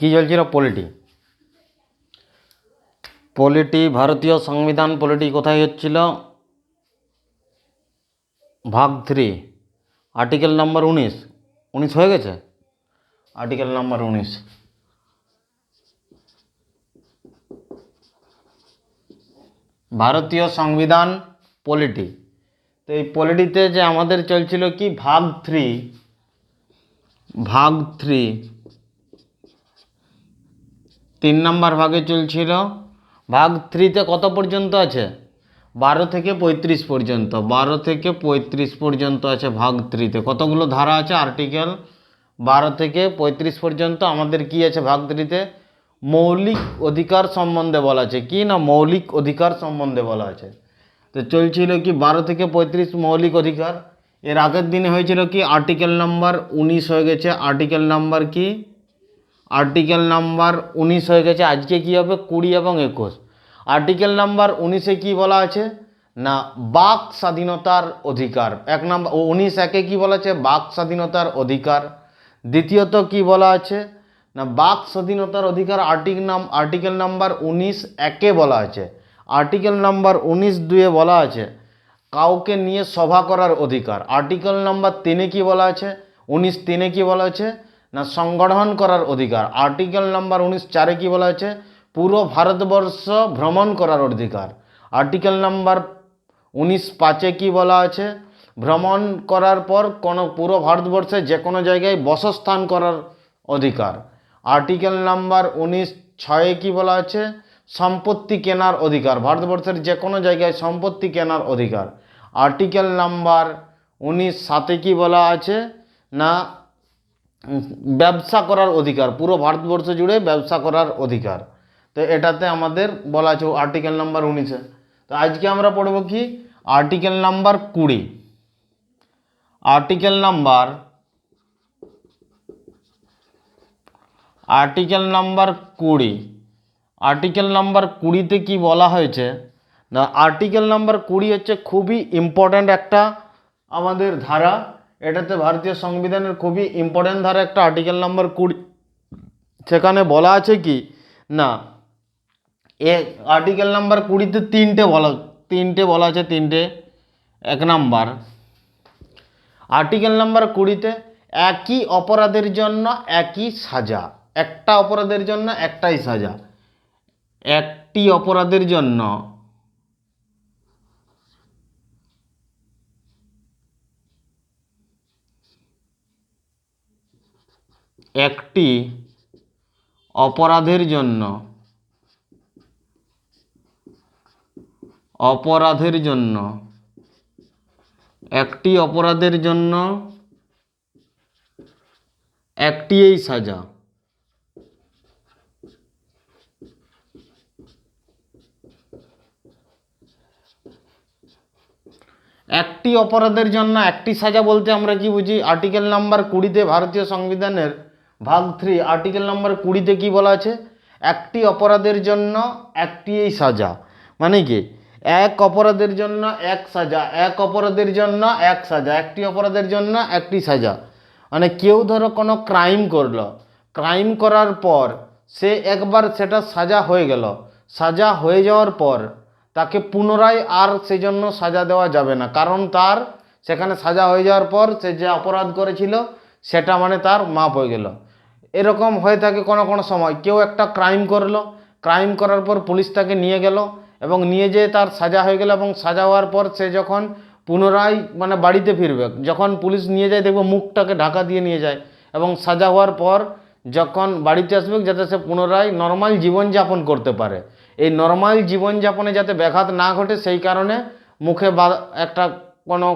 কি চলছিল? Polity polity ভারতীয় সংবিধান পলিটি কোথায় হচ্ছিল? ভাগ থ্রি আর্টিকেল নাম্বার উনিশ। উনিশ হয়ে গেছে? আর্টিকেল নাম্বার উনিশ। ভারতীয় সংবিধান পলিটি তো এই পলিটিতে যে আমাদের চলছিল কি? ভাগ থ্রি ভাগ থ্রি তিন নাম্বার ভাগে চলছিল। ভাগ থ্রিতে কত পর্যন্ত আছে? বারো থেকে পঁয়ত্রিশ পর্যন্ত। বারো থেকে পঁয়ত্রিশ পর্যন্ত আছে ভাগ থ্রিতে। কতগুলো ধারা আছে? আর্টিকেল বারো থেকে পঁয়ত্রিশ পর্যন্ত। আমাদের কি আছে ভাগ থ্রিতে? মৌলিক অধিকার সম্বন্ধে বলা আছে। কি না মৌলিক অধিকার সম্বন্ধে বলা আছে? তো চলছিল কি বারো থেকে পঁয়ত্রিশ মৌলিক অধিকার। এর আগের দিনে হয়েছিল কি? আর্টিকেল নাম্বার উনিশ হয়ে গেছে। আর্টিকেল নাম্বার কি? আর্টিকেল নাম্বার উনিশ হয়ে গেছে, আজকে কি হবে? কুড়ি এবং একুশ। আর্টিকেল নাম্বার উনিশে কি বলা আছে? না, বাক স্বাধীনতার অধিকার। এক নাম্বার উনিশ একে কি বলা আছে? বাক স্বাধীনতার অধিকার। দ্বিতীয়ত কি বলা আছে? না, বাক স্বাধীনতার অধিকার আর্টিক নাম আর্টিকেল নাম্বার উনিশ একে বলা আছে। আর্টিকেল নাম্বার উনিশ দুয়ে বলা আছে, কাউকে নিয়ে সভা করার অধিকার। আর্টিকেল নাম্বার তিনে কি বলা আছে? উনিশ তিনে কি বলা আছে? না সংগঠন করার অধিকার। আর্টিকেল নাম্বার উনিশ চারে কি বলা আছে পুরো ভারতবর্ষ ভ্রমণ করার অধিকার। আর্টিকেল নাম্বার উনিশ পাঁচে কি বলা আছে ভ্রমণ করার পর কোনো পুরো ভারতবর্ষে যে কোনো জায়গায় বসস্থান করার অধিকার। আর্টিকেল নাম্বার উনিশ ছয়ে কি বলা আছে সম্পত্তি কেনার অধিকার। ভারতবর্ষের যে কোনো জায়গায় সম্পত্তি কেনার অধিকার। আর্টিকেল নাম্বার উনিশ সাতে কি বলা আছে? না ব্যবসা করার অধিকার, পুরো ভারতবর্ষ জুড়ে ব্যবসা করার অধিকার। তো এটাতে আমাদের বলা আছে আর্টিকেল নাম্বার উনিশে। তো আজকে আমরা পড়ব কি? আর্টিকেল নাম্বার কুড়ি। আর্টিকেল নাম্বার আর্টিকেল নাম্বার কুড়ি। আর্টিকেল নাম্বার কুড়িতে কি বলা হয়েছে? না আর্টিকেল নাম্বার কুড়ি হচ্ছে খুবই ইম্পর্ট্যান্ট একটা আমাদের ধারা। এটাতে ভারতীয় সংবিধানের খুবই ইম্পর্ট্যান্ট ধারা একটা আর্টিকেল নাম্বার কুড়ি। সেখানে বলা আছে কি? না, এ আর্টিকেল নাম্বার কুড়িতে তিনটে বলা তিনটে বলা আছে, তিনটে, এক নাম্বার আর্টিকেল নাম্বার কুড়িতে একই অপরাধের জন্য একই সাজা, একটা অপরাধের জন্য একটাই সাজা। একটি অপরাধের জন্য একটি অপরাধের জন্য অপরাধের জন্য, একটি অপরাধের জন্য একটিই সাজা। একটি অপরাধের জন্য একটি সাজা বলতে আমরা কি বুঝি? আর্টিকেল নাম্বার কুড়িতে ভারতীয় সংবিধানের ভাগ থ্রি আর্টিকেল নাম্বার কুড়িতে কি বলা আছে? একটি অপরাধের জন্য একটিই সাজা। মানে কি? এক অপরাধের জন্য এক সাজা, এক অপরাধের জন্য এক সাজা, একটি অপরাধের জন্য একটি সাজা। মানে কেউ ধরো কোনো ক্রাইম করল। ক্রাইম করার পর সে একবার সেটা সাজা হয়ে গেল। সাজা হয়ে যাওয়ার পর তাকে পুনরায় আর সেজন্য সাজা দেওয়া যাবে না। কারণ তার সেখানে সাজা হয়ে যাওয়ার পর সে যে অপরাধ করেছিল, সেটা মানে তার মাপ হয়ে গেল। এরকম হয়ে থাকে কোনো কোনো সময়। কেউ একটা ক্রাইম করল ক্রাইম করার পর পুলিশ তাকে নিয়ে গেল এবং নিয়ে যেয়ে তার সাজা হয়ে গেল এবং সাজা হওয়ার পর সে যখন পুনরায় মানে বাড়িতে ফিরবে, যখন পুলিশ নিয়ে যায় দেখবে মুখটাকে ঢাকা দিয়ে নিয়ে যায় এবং সাজা হওয়ার পর যখন বাড়িতে আসবে যাতে সে পুনরায় নর্মাল জীবনযাপন করতে পারে। এই নর্মাল জীবনযাপনে যাতে ব্যাঘাত না ঘটে সেই কারণে মুখে বা একটা কোনো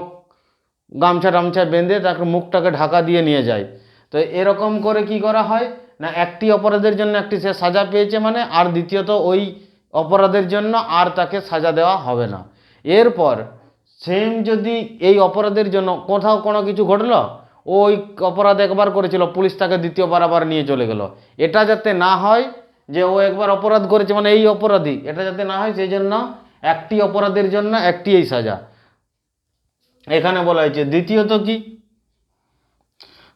গামছা টামছা বেঁধে তাকে মুখটাকে ঢাকা দিয়ে নিয়ে যায়। তো এরকম করে কি করা হয়? না, একটি অপরাধের জন্য একটি সে সাজা পেয়েছে মানে আর দ্বিতীয়ত ওই অপরাধের জন্য আর তাকে সাজা দেওয়া হবে না। এরপর সেম যদি এই অপরাধের জন্য কোথাও কোনো কিছু ঘটলো ওই অপরাধ একবার করেছিল, পুলিশ তাকে দ্বিতীয়বার আবার নিয়ে চলে গেল। এটা যাতে না হয় যে ও একবার অপরাধ করেছে মানে এই অপরাধী, এটা যাতে না হয় সেই জন্য একটি অপরাধের জন্য একটি এই সাজা। এখানে বলা হয়েছে, দ্বিতীয়ত কি?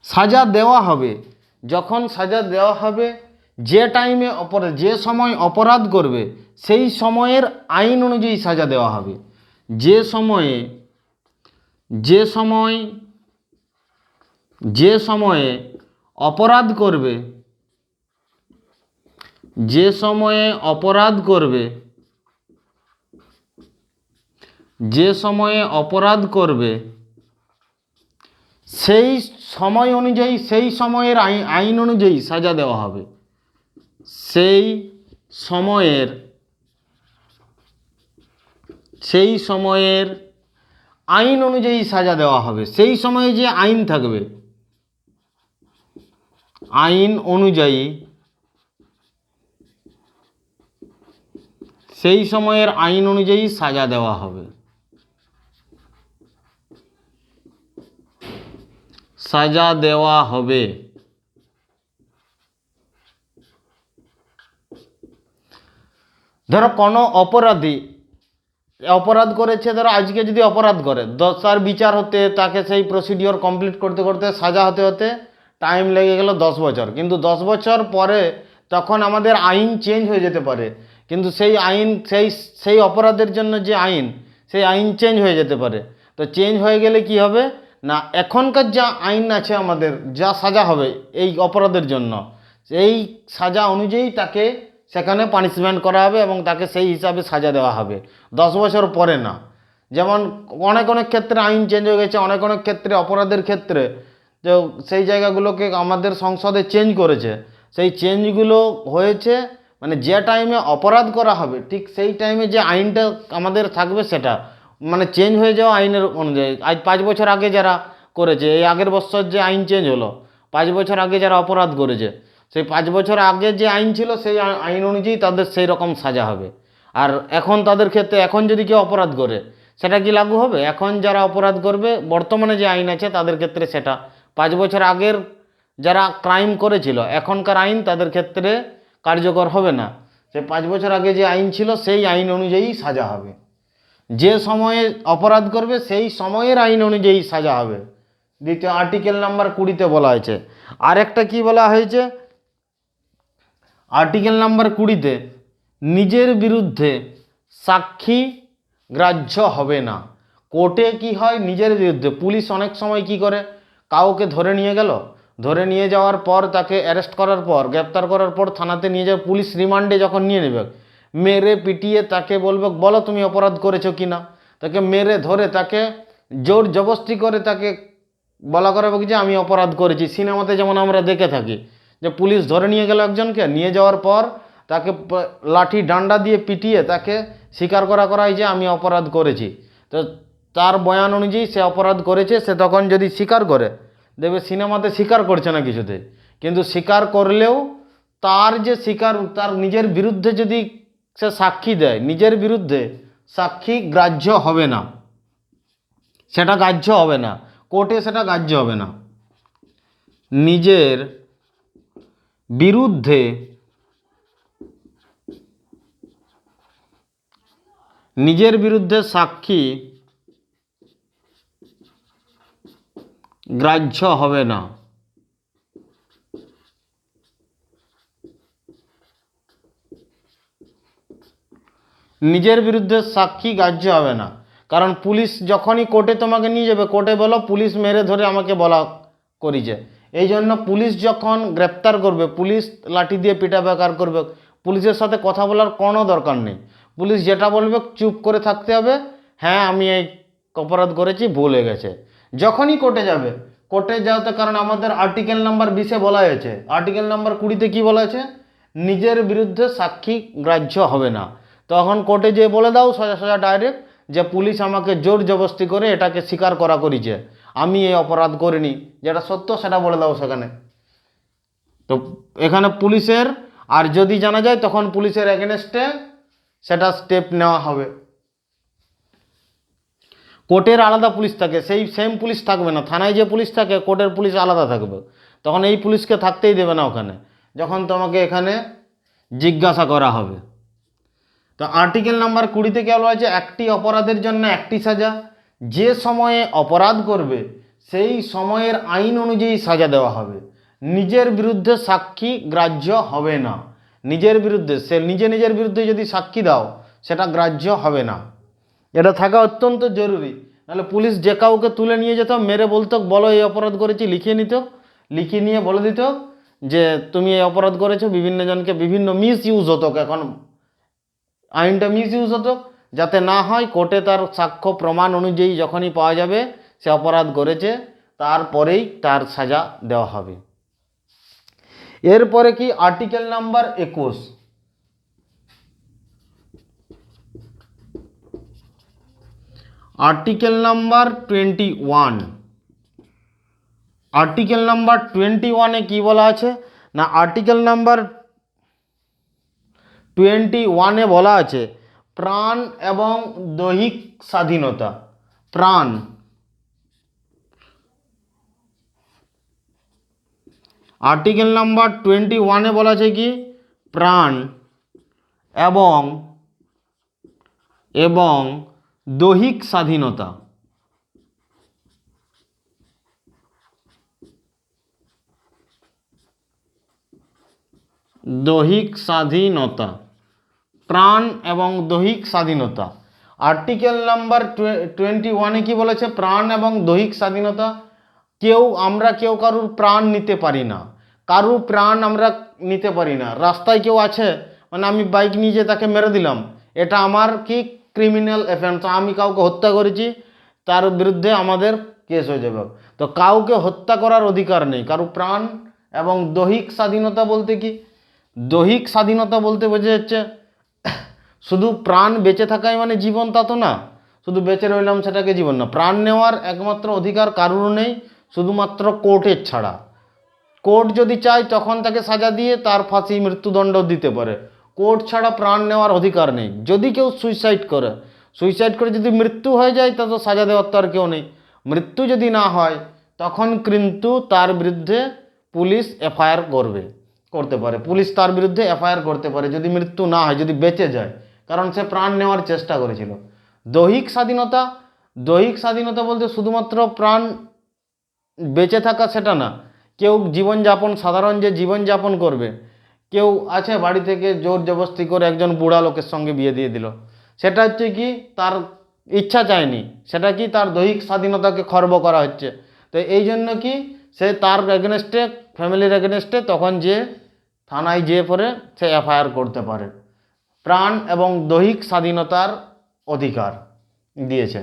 সাজা দেওয়া হবে। যখন সাজা দেওয়া হবে, যে টাইমে অপরাধ যে সময় অপরাধ করবে, সেই সময়ের আইন অনুযায়ী সাজা দেওয়া হবে। যে সময়ে, যে সময়, যে সময়ে অপরাধ করবে, যে সময়ে অপরাধ করবে, যে সময়ে অপরাধ করবে সেই সময় অনুযায়ী, সেই সময়ের আইন অনুযায়ী সাজা দেওয়া হবে। সেই সময়ের সেই সময়ের আইন অনুযায়ী সাজা দেওয়া হবে। সেই সময়ে যে আইন থাকবে, আইন অনুযায়ী সেই সময়ের আইন অনুযায়ী সাজা দেওয়া হবে। সাজা দেওয়া হবে। ধরো কোনো অপরাধী অপরাধ করেছে, ধরো আজকে যদি অপরাধ করে তার বিচার হতে, তাকে সেই প্রসিডিওর কমপ্লিট করতে করতে, সাজা হতে হতে টাইম লেগে গেল দশ বছর। কিন্তু দশ বছর পরে তখন আমাদের আইন চেঞ্জ হয়ে যেতে পারে। কিন্তু সেই আইন, সেই সেই অপরাধের জন্য যে আইন, সেই আইন চেঞ্জ হয়ে যেতে পারে। তো চেঞ্জ হয়ে গেলে কি হবে? না, এখনকার যা আইন আছে আমাদের, যা সাজা হবে এই অপরাধের জন্য এই সাজা অনুযায়ী তাকে সেখানে পানিশমেন্ট করা হবে এবং তাকে সেই হিসাবে সাজা দেওয়া হবে। দশ বছর পরে না। যেমন অনেক অনেক ক্ষেত্রে আইন চেঞ্জ হয়ে গেছে, অনেক অনেক ক্ষেত্রে অপরাধের ক্ষেত্রে। যে সেই জায়গাগুলোকে আমাদের সংসদে চেঞ্জ করেছে। সেই চেঞ্জগুলো হয়েছে মানে যে টাইমে অপরাধ করা হবে, ঠিক সেই টাইমে যে আইনটা আমাদের থাকবে সেটা। মানে চেঞ্জ হয়ে যাওয়া আইনের অনুযায়ী। আজ পাঁচ বছর আগে যারা করেছে, এই আগের বছর যে আইন চেঞ্জ হলো, পাঁচ বছর আগে যারা অপরাধ করেছে, সেই পাঁচ বছর আগে যে আইন ছিল, সেই আইন অনুযায়ী তাদের সেই রকম সাজা হবে। আর এখন তাদের ক্ষেত্রে, এখন যদি কেউ অপরাধ করে, সেটা কি লাগু হবে? এখন যারা অপরাধ করবে, বর্তমানে যে আইন আছে, তাদের ক্ষেত্রে সেটা। পাঁচ বছর আগের যারা ক্রাইম করেছিল, এখনকার আইন তাদের ক্ষেত্রে কার্যকর হবে না। সে পাঁচ বছর আগে যে আইন ছিল, সেই আইন অনুযায়ী সাজা হবে। যে সময়ে অপরাধ করবে, সেই সময়ের আইন অনুযায়ী সাজা হবে। দ্বিতীয় আর্টিকেল নাম্বার কুড়িতে বলা হয়েছে। আরেকটা কি বলা হয়েছে? আর্টিকেল নাম্বার কুড়িতে, নিজের বিরুদ্ধে সাক্ষী গ্রাহ্য হবে না। কোর্টে কি হয়? নিজের বিরুদ্ধে। পুলিশ অনেক সময় কি করে? কাউকে ধরে নিয়ে গেল। ধরে নিয়ে যাওয়ার পর তাকে অ্যারেস্ট করার পর, গ্রেপ্তার করার পর থানাতে নিয়ে যাবে। পুলিশ রিমান্ডে যখন নিয়ে নেবে মেরে পিটিয়ে তাকে বলবে, বলো তুমি অপরাধ করেছ কি না? তাকে মেরে ধরে তাকে জোর জবস্তি করে তাকে বলা করা যে, আমি অপরাধ করেছি। সিনেমাতে যেমন আমরা দেখে থাকি যে, পুলিশ ধরে নিয়ে গেল একজনকে, নিয়ে যাওয়ার পর তাকে লাঠি, ডান্ডা দিয়ে পিটিয়ে তাকে স্বীকার করা করায় যে, আমি অপরাধ করেছি। তো তার বয়ান অনুযায়ী সে অপরাধ করেছে, সে তখন যদি স্বীকার করে, দেখবে সিনেমাতে স্বীকার করছে না কিছুতে কিন্তু স্বীকার করলেও তার যে স্বীকার, তার নিজের বিরুদ্ধে যদি সে সাক্ষী দেয়। নিজের বিরুদ্ধে সাক্ষী গ্রাহ্য হবে না। সেটা গ্রাহ্য হবে না। কোর্টে সেটা গ্রাহ্য হবে না। নিজের বিরুদ্ধে নিজের বিরুদ্ধে সাক্ষী গ্রাহ্য হবে না। নিজের বিরুদ্ধে সাক্ষী গ্রাহ্য হবে না। কারণ পুলিশ যখনই কোর্টে তোমাকে নিয়ে যাবে, কোর্টে বলো, পুলিশ মেরে ধরে আমাকে বলা করিছে। এই জন্য পুলিশ যখন গ্রেপ্তার করবে, পুলিশ লাঠি দিয়ে পিটা বেকার করবে, পুলিশের সাথে কথা বলার কোনো দরকার নেই। পুলিশ যেটা বলবে, চুপ করে থাকতে হবে। হ্যাঁ আমি এই অপরাধ করেছি, ভুল হয়ে গেছে। যখনই কোর্টে যাবে, কোর্টে যাওয়াতে কারণ আমাদের আর্টিকেল নাম্বার বিশে বলা হয়েছে। আর্টিকেল নাম্বার কুড়িতে কি বলা আছে নিজের বিরুদ্ধে সাক্ষী গ্রাহ্য হবে না। তখন কোর্টে যেয়ে বলে দাও সোজা সোজা ডাইরেক্ট যে পুলিশ আমাকে জোর জবস্তি করে এটাকে স্বীকার করা করিছে। আমি এই অপরাধ করিনি। যেটা সত্য সেটা বলে দাও সেখানে। তো এখানে পুলিশের, আর যদি জানা যায় তখন পুলিশের এগেনস্টে সেটা স্টেপ নেওয়া হবে। কোর্টের আলাদা পুলিশ থাকে। সেই সেম পুলিশ থাকবে না। থানায় যে পুলিশ থাকে, কোর্টের পুলিশ আলাদা থাকবে। তখন এই পুলিশকে থাকতেই দেবে না ওখানে। যখন তোমাকে এখানে জিজ্ঞাসা করা হবে। তো আর্টিকেল নাম্বার কুড়িতে কি বলা হয়েছে একটি অপরাধের জন্য একটি সাজা। যে সময়ে অপরাধ করবে, সেই সময়ের আইন অনুযায়ী সাজা দেওয়া হবে। নিজের বিরুদ্ধে সাক্ষী গ্রাহ্য হবে না। নিজের বিরুদ্ধে, সে নিজে নিজের বিরুদ্ধে যদি সাক্ষী দাও, সেটা গ্রাহ্য হবে না। এটা থাকা অত্যন্ত জরুরি। নাহলে পুলিশ যে কাউকে তুলে নিয়ে যেত, মেরে বলতো, বলো এই অপরাধ করেছি, লিখিয়ে নিত। লিখিয়ে নিয়ে বলে দিত যে, তুমি এই অপরাধ করেছ, বিভিন্ন জনকে বিভিন্ন মিস ইউজ হতো, এখন আইনটা মিস ইউজ হতো। যাতে না হয় কোর্টে তার সাক্ষ্য প্রমাণ অনুযায়ী যখনই পাওয়া যাবে, সে অপরাধ করেছে, তারপরেই তার সাজা দেওয়া হবে। এরপরে কি? আর্টিকেল নাম্বার একুশ। Article number twenty one. Article number twenty ওয়ানে কী বলা আছে? না, আর্টিকেল নাম্বার টোয়েন্টি ওয়ানে বলা আছে, প্রাণ এবং দৈহিক স্বাধীনতা। প্রাণ। আর্টিকেল নাম্বার টোয়েন্টি ওয়ানে বলা আছে কি? প্রাণ এবং এবং দৈহিক স্বাধীনতা। দৈহিক স্বাধীনতা। প্রাণ এবং দৈহিক স্বাধীনতা। আর্টিকেল নাম্বার টোয়েন্টি ওয়ানে কি বলেছে? প্রাণ এবং দৈহিক স্বাধীনতা। কেউ, আমরা কেউ কারুর প্রাণ নিতে পারি না। কারুর প্রাণ আমরা নিতে পারি না। রাস্তায় কেউ আছে? মানে আমি বাইক নিয়ে যেয়ে তাকে মেরে দিলাম। এটা আমার কি ক্রিমিনাল অ্যাফেন্স আমি কাউকে হত্যা করেছি, তার বিরুদ্ধে আমাদের কেস হয়ে যাবে। তো কাউকে হত্যা করার অধিকার নেই। কারও প্রাণ এবং দৈহিক স্বাধীনতা বলতে কি? দৈহিক স্বাধীনতা বলতে বোঝা যাচ্ছে শুধু প্রাণ বেঁচে থাকাই মানে জীবন, তা তো না। শুধু বেঁচে রইলাম সেটাকে জীবন না। প্রাণ নেওয়ার একমাত্র অধিকার কারুর নেই, শুধুমাত্র কোর্টের ছাড়া। কোর্ট যদি চায় তখন তাকে সাজা দিয়ে তার ফাঁসি, মৃত্যুদণ্ড দিতে পারে। কোর্ট ছাড়া প্রাণ নেওয়ার অধিকার নেই। যদি কেউ সুইসাইড করে সুইসাইড করে যদি মৃত্যু হয়ে যায়, তা তো সাজা দেওয়ার তো আর কেউ নেই। মৃত্যু যদি না হয়, তখন কিন্তু তার বিরুদ্ধে পুলিশ এফআইআর করবে, করতে পারে। পুলিশ তার বিরুদ্ধে এফআইআর করতে পারে। যদি মৃত্যু না হয়, যদি বেঁচে যায় কারণ সে প্রাণ নেওয়ার চেষ্টা করেছিল। দৈহিক স্বাধীনতা দৈহিক স্বাধীনতা বলতে শুধুমাত্র প্রাণ বেঁচে থাকা সেটা না, কেউ জীবনযাপন, সাধারণ যে জীবনযাপন করবে, কেউ আছে বাড়ি থেকে জোর জবস্তি করে একজন বুড়া লোকের সঙ্গে বিয়ে দিয়ে দিল। সেটা হচ্ছে কি, তার ইচ্ছা চায়নি, সেটা কি তার দৈহিক স্বাধীনতাকে খর্ব করা হচ্ছে। তো এই জন্য কি, সে তার এগেনস্টে ফ্যামিলির এগেনস্টে তখন যে থানায় যেয়ে পরে সে এফআইআর করতে পারে। প্রাণ এবং দৈহিক স্বাধীনতার অধিকার দিয়েছে।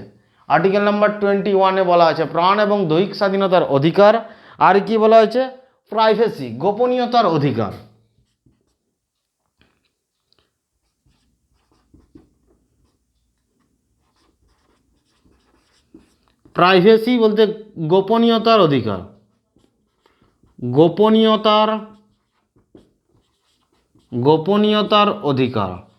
আর্টিকেল নাম্বার টোয়েন্টি ওয়ানে বলা আছে, প্রাণ এবং দৈহিক স্বাধীনতার অধিকার। আর কি বলা হয়েছে? প্রাইভেসি গোপনীয়তার অধিকার। প্রাইভেসি বলতে গোপনীয়তার অধিকার। গোপনীয়তার গোপনীয়তার অধিকার।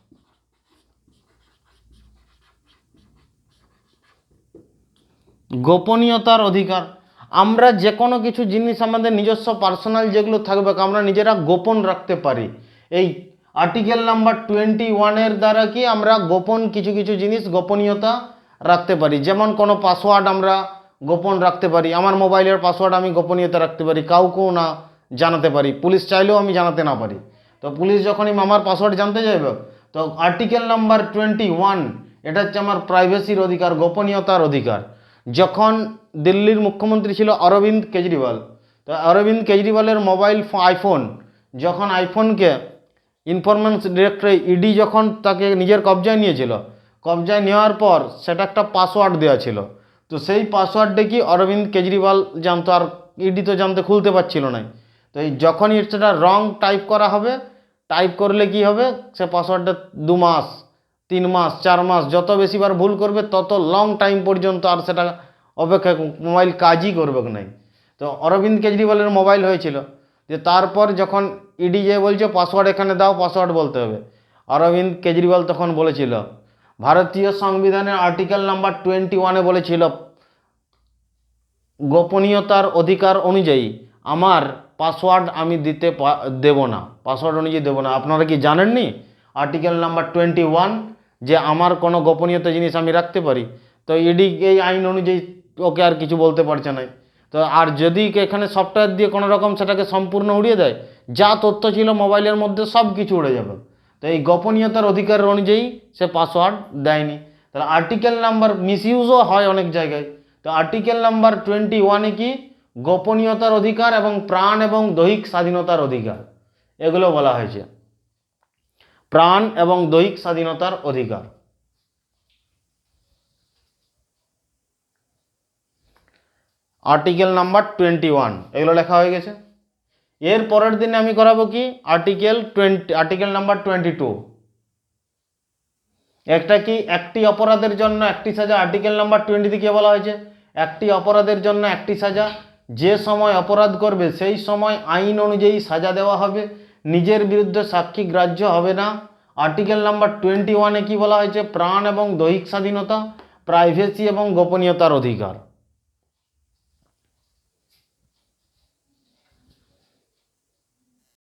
গোপনীয়তার অধিকার। আমরা যে কোনো কিছু জিনিস আমাদের নিজস্ব পার্সোনাল যেগুলো থাকবে, আমরা নিজেরা গোপন রাখতে পারি। এই আর্টিকেল নাম্বার টোয়েন্টি ওয়ানের দ্বারা কি আমরা গোপন কিছু কিছু জিনিস গোপনীয়তা রাখতে পারি? যেমন কোনো পাসওয়ার্ড আমরা গোপন রাখতে পারি। আমার মোবাইলের পাসওয়ার্ড আমি গোপনীয়তা রাখতে পারি। কাউকেও না জানাতে পারি। পুলিশ চাইলেও আমি জানাতে না পারি। তো পুলিশ যখনই আমার পাসওয়ার্ড জানতে চাইবে তো আর্টিকেল নাম্বার টোয়েন্টি ওয়ান এটা হচ্ছে আমার প্রাইভেসির অধিকার, গোপনীয়তার অধিকার। যখন দিল্লির মুখ্যমন্ত্রী ছিল অরবিন্দ কেজরিওয়াল, তো অরবিন্দ কেজরিওয়ালের মোবাইল আইফোন, যখন আইফোনকে ইনফরমেন্স ডিরেক্টরে ইডি যখন তাকে নিজের কবজায় নিয়েছিল, কবজায় নেওয়ার পর সেটা একটা পাসওয়ার্ড দেওয়া ছিল। তো সেই পাসওয়ার্ডটা কি অরবিন্দ কেজরিওয়াল জানতো আর ইডি তো জানতে খুলতে পারছিল না। তো এই যখনই সেটা রং টাইপ করা হবে, টাইপ করলে কি হবে? সে পাসওয়ার্ডটা দু মাস তিন মাস, চার মাস, যত বেশিবার ভুল করবে, তত লং টাইম পর্যন্ত আর সেটা অপেক্ষা মোবাইল কাজই করবে নাই তো অরবিন্দ কেজরিওয়ালের মোবাইল হয়েছিল, যে তারপর যখন ইডি যে বলছে পাসওয়ার্ড এখানে দাও পাসওয়ার্ড বলতে হবে। অরবিন্দ কেজরিওয়াল তখন বলেছিল, ভারতীয় সংবিধানের আর্টিকেল নাম্বার টোয়েন্টি ওয়ানে বলেছিল, গোপনীয়তার অধিকার অনুযায়ী আমার পাসওয়ার্ড আমি দিতে দেব না পাসওয়ার্ড অনুযায়ী দেবো না। আপনারা কি জানেননি? আর্টিকেল নাম্বার টোয়েন্টি ওয়ান যে আমার কোনো গোপনীয়তা জিনিস আমি রাখতে পারি, তো ইডি এই আইন অনুযায়ী ওকে আর কিছু বলতে পারছে না। তো আর যদি এখানে সফটওয়্যার দিয়ে কোনো রকম সেটাকে সম্পূর্ণ উড়িয়ে দেয়, যা তথ্য ছিল মোবাইলের মধ্যে সব কিছু উড়ে যাবে। তো এই গোপনীয়তার অধিকার অনুযায়ী সে পাসওয়ার্ড দেয়নি। তাহলে আর্টিকেল নাম্বার মিসইউজও হয় অনেক জায়গায়। তো আর্টিকেল নাম্বার টোয়েন্টি ওয়ানে কি? গোপনীয়তার অধিকার এবং প্রাণ এবং দৈহিক স্বাধীনতার অধিকার। এগুলো বলা হয়েছে। প্রাণ এবং দৈহিক স্বাধীনতার অধিকার। আর্টিকেল নাম্বার টোয়েন্টি ওয়ান এগুলো লেখা হয়ে গেছে। এর পরের দিনে আমি করাবো কি? Article twenty article number twenty two একটা কি? একটি অপরাধের জন্য একটি সাজা। আর্টিকেল নাম্বার টোয়েন্টিতে কি বলা হয়েছে, একটি অপরাধের জন্য একটি সাজা। যে সময় অপরাধ করবে, সেই সময় আইন অনুযায়ী সাজা দেওয়া হবে। নিজের বিরুদ্ধে সাক্ষী গ্রাহ্য হবে না। আর্টিকেল নাম্বার টোয়েন্টি ওয়ানে কী বলা হয়েছে? প্রাণ এবং দৈহিক স্বাধীনতা প্রাইভেসি এবং গোপনীয়তার অধিকার।